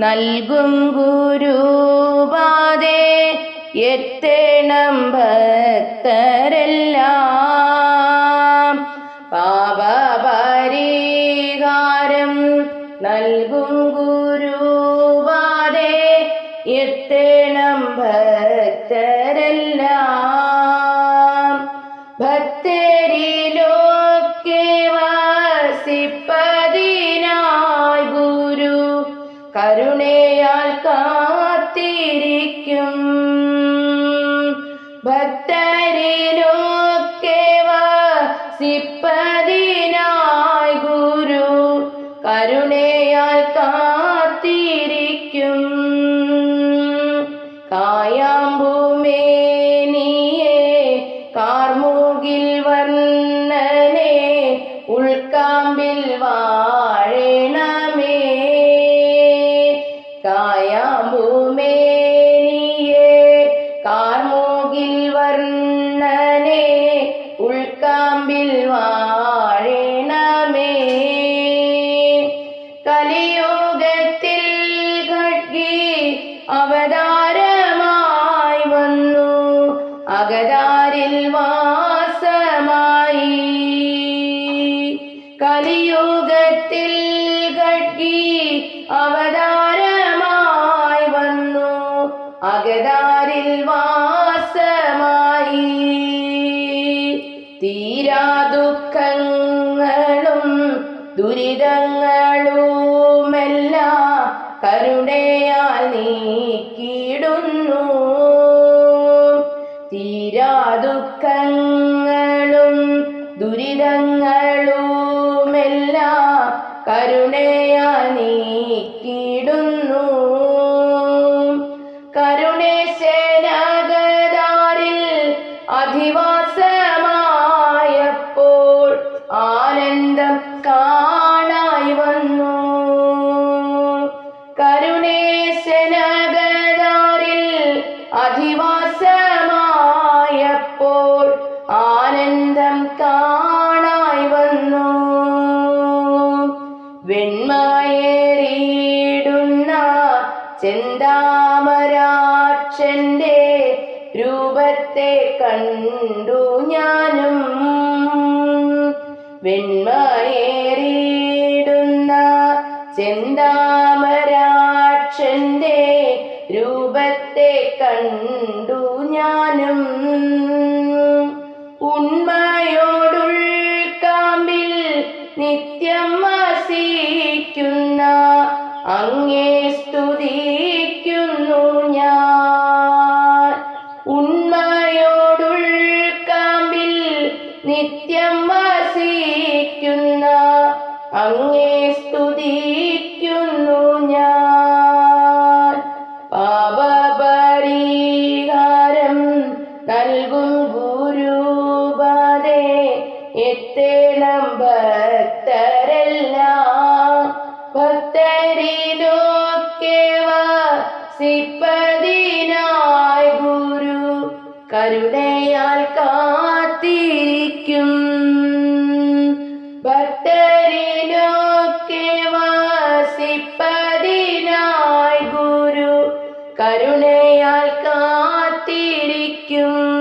നൽകും ഗുരുപാതേ എത്തേണം ഭക്തരെല്ലാം. പാപപരിഹാരം നൽകും ഗുരുപാതേ കരുണയാൽ കാത്തിരിക്കും. ഭക്തരിലൊക്കെ സിപ്പതിനായി ഗുരു കരുണയാൽ കാത്തിരിക്കും. കായാമ്പുമേനിയെ ഉൾക്കാമ്പിൽ വാഴണമേ. കലിയുഗത്തിൽ ഖഡ്ഗി അവതാരമായി വന്നു. അകതാരിൽ വാസമായി. കലിയുഗത്തിൽ ഖഡ്ഗി അവതാരമായി വന്നു. അകതാരിൽ വാസമായി. തീരാ ദുഃഖങ്ങളും ദുരിതങ്ങളുമെല്ലാം കരുണയാൽ നീക്കിടുന്നു തീരാ ദുഃഖങ്ങളും ദുരിതങ്ങളുമെല്ലാം കരുണയാൽ ചെന്താമരാക്ഷന്റെ രൂപത്തെ കണ്ടു ഞാനും. വെണ്മയേറിയിടുന്ന ചെന്താമരാക്ഷന്റെ രൂപത്തെ കണ്ടു ഞാനും. ഉണ്മയോടുൾക്കാമ്പിൽ നിത്യം വസിക്കുന്ന അങ്ങേ സ്തുതിക്കുന്നു ഞാൻ. ഉണ്മയോടുൾക്കാമ്പിൽ നിത്യം വസിക്കുന്ന അങ്ങേ ഞാൻ കരുണയാൽ കാത്തിരിക്കും. ഭക്തരിലൊക്കെ വാസിപ്പതിനായി ഗുരു കരുണയാൽ കാത്തിരിക്കും.